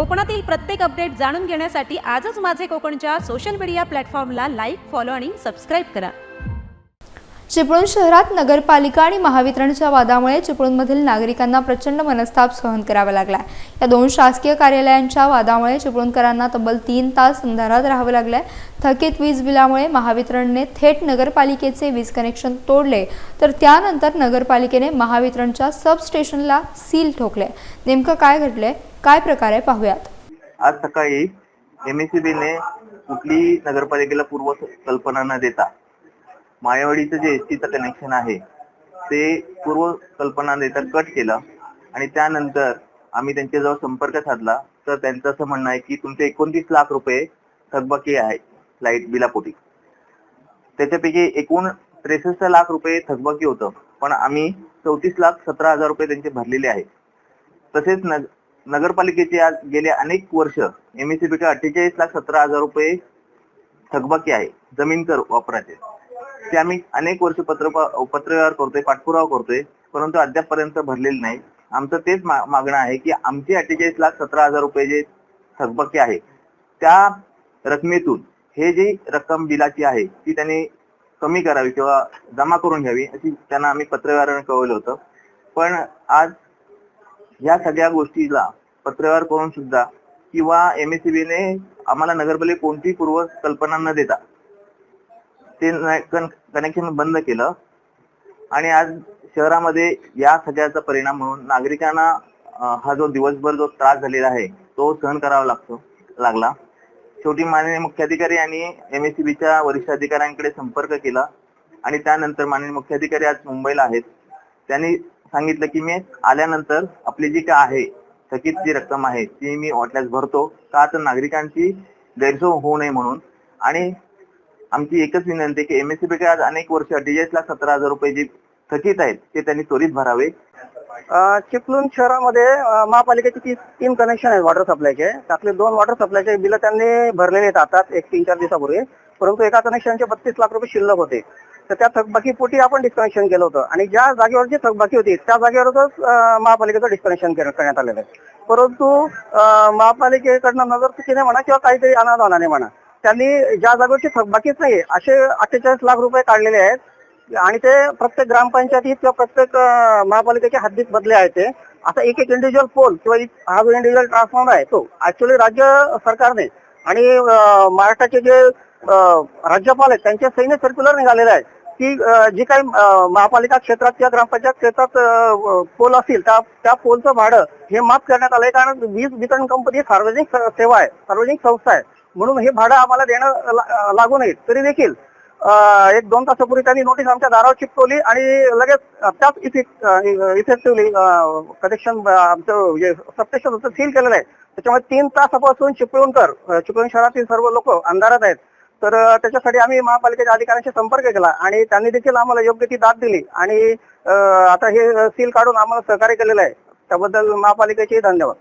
कोकणातील प्रत्येक अपडेट जाणून घेण्यासाठी आजच माझे कोकणच्या सोशल मीडिया प्लॅटफॉर्मला लाईक फॉलो आणि सबस्क्राईब करा. चिपळूण शहरात नगरपालिका आणि महावितरणच्या वादामुळे चिपळूणमधील नागरिकांना प्रचंड मनस्ताप सहन करावा लागला या दोन शासकीय कार्यालयांच्या वादामुळे चिपळूणकरांना तब्बल तीन तास अंधारात राहावं लागलंय. थकीत वीज बिलामुळे महावितरणने थेट नगरपालिकेचे वीज कनेक्शन तोडले तर त्यानंतर नगरपालिकेने महावितरणच्या सबस्टेशनला सील ठोकले नेमकं काय घडलंय? काय प्रकार आहे पाहूयात? आज सकाळी एमएससीबीने कुठलीही नगरपालिकेला पूर्व कल्पना न देता मायावाडीचं जे एस टीचं कनेक्शन आहे ते पूर्व कल्पना देता कट केलं आणि त्यानंतर आम्ही त्यांच्याजवळ संपर्क साधला. तर त्यांचं असं म्हणणं आहे की तुमचे एकोणतीस लाख रुपये थकबाकी आहे लाइट बिलापोटी. त्याच्यापैकी एकूण त्रेसष्ट लाख रुपये थकबाकी होतं पण आम्ही चौतीस लाख सतरा हजार रुपये त्यांचे भरलेले आहेत. तसेच नगरपालिकेचे आज गेले अनेक वर्ष एमएससीबीचे अठ्ठेचाळीस लाख सतरा हजार रुपये थकबाकी आहे जमीन कर वापराचे. ते आम्ही अनेक वर्ष पत्र पत्रव्यवहार करतोय पाठपुरावा करतोय परंतु अद्यापपर्यंत भरलेले नाही. आमचं तेच मागणं आहे की आमचे अठ्ठेचाळीस लाख सतरा हजार रुपये जे थकबाकी आहे त्या रकमेतून हे जी रक्कम बिलाची आहे ती त्यांनी कमी करावी किंवा जमा करून घ्यावी अशी त्यांना आम्ही पत्रव्यवहाराने कळवलं होतं. पण आज या सगळ्या गोष्टीला पत्रव्यवहार करून सुद्धा किंवा एमएससीबीने आम्हाला नगरपालिका कोणतीही पूर्व कल्पना न देता ते कनेक्शन बंद केलं. आणि आज शहरामध्ये या सगळ्याचा परिणाम म्हणून नागरिकांना हा जो दिवसभर जो त्रास झालेला आहे तो सहन करावा लागतो लागला. शेवटी माननीय मुख्याधिकारी आणि एमएससीबीच्या वरिष्ठ अधिकाऱ्यांकडे संपर्क केला. आणि त्यानंतर माननीय मुख्याधिकारी आज मुंबईला आहेत. त्यांनी सांगितलं की मी आल्यानंतर आपली जी काय आहे थकीत जी रक्कम आहे ती मी वाटल्यास भरतो. का तर नागरिकांची गैरसोय होऊ नये म्हणून. आणि आमची एकच विनंती आहे की एमएससीबी आज अनेक वर्ष अठ्ठेचाळीस लाख सतरा हजार रुपये जे थकीत आहेत ते त्यांनी त्वरित भरावे. अ, चिपळूण शहरामध्ये महापालिकेचे ती- तीन कनेक्शन आहेत वॉटर सप्लायचे त्यातले दोन वॉटर सप्लायचे बिल त्यांनी भरलेले आहेत आता एक तीन चार दिवसापूर्वी. परंतु एका कनेक्शनचे बत्तीस लाख रुपये शिल्लक होते. तर त्या थकबाकी पोटी आपण डिस्कनेक्शन केलं होतं. आणि ज्या जागेवर जी थकबाकी होती त्या जागेवरच महापालिकेचं डिस्कनेक्शन करण्यात आलेलं आहे. परंतु महापालिकेकडनं नजर चुकीने म्हणा किंवा काहीतरी अनादानाने म्हणा त्यांनी ज्या जागेवरची थकबाकीच नाही असे अठ्ठेचाळीस लाख रुपये काढलेले आहेत. आणि ते प्रत्येक ग्रामपंचायतीत किंवा प्रत्येक महापालिकेच्या हद्दीत बदले आहेत ते. आता एक एक इंडिव्हिज्युअल पोल किंवा हा जो इंडिव्हिज्युअल ट्रान्सफॉर्मर आहे तो ऍक्च्युअली राज्य सरकारने आणि महाराष्ट्राचे जे राज्यपाल आहेत त्यांचे सैन्य सर्क्युलर निघालेले आहे की जी काही महापालिका क्षेत्रात किंवा ग्रामपंचायत क्षेत्रात पोल असतील त्या त्या पोलचं भाडं हे माफ करण्यात आलंय. कारण वीज वितरण कंपनी सार्वजनिक सेवा आहे सार्वजनिक संस्था आहे. म्हणून हे भाडं आम्हाला देणं लागू नये. तरी देखील एक दोन तासापूर्वी त्यांनी नोटीस आमच्या दारावर चिपकवली आणि लगेच त्याच त्याच इफेक्टिव्हली कनेक्शन आमचं जे सबस्टेशन होतं सील केलेलं आहे. त्याच्यामुळे तीन तासापासून चिपळूणकर चिपळूण शहरातील सर्व लोक अंधारात आहेत. तर त्याच्यासाठी आम्ही महापालिकेच्या अधिकाऱ्यांशी संपर्क केला आणि त्यांनी देखील आम्हाला योग्य ती दाद दिली. आणि आता हे सील काढून आम्हाला सहकार्य केलेलं आहे. त्याबद्दल महापालिकेचे धन्यवाद.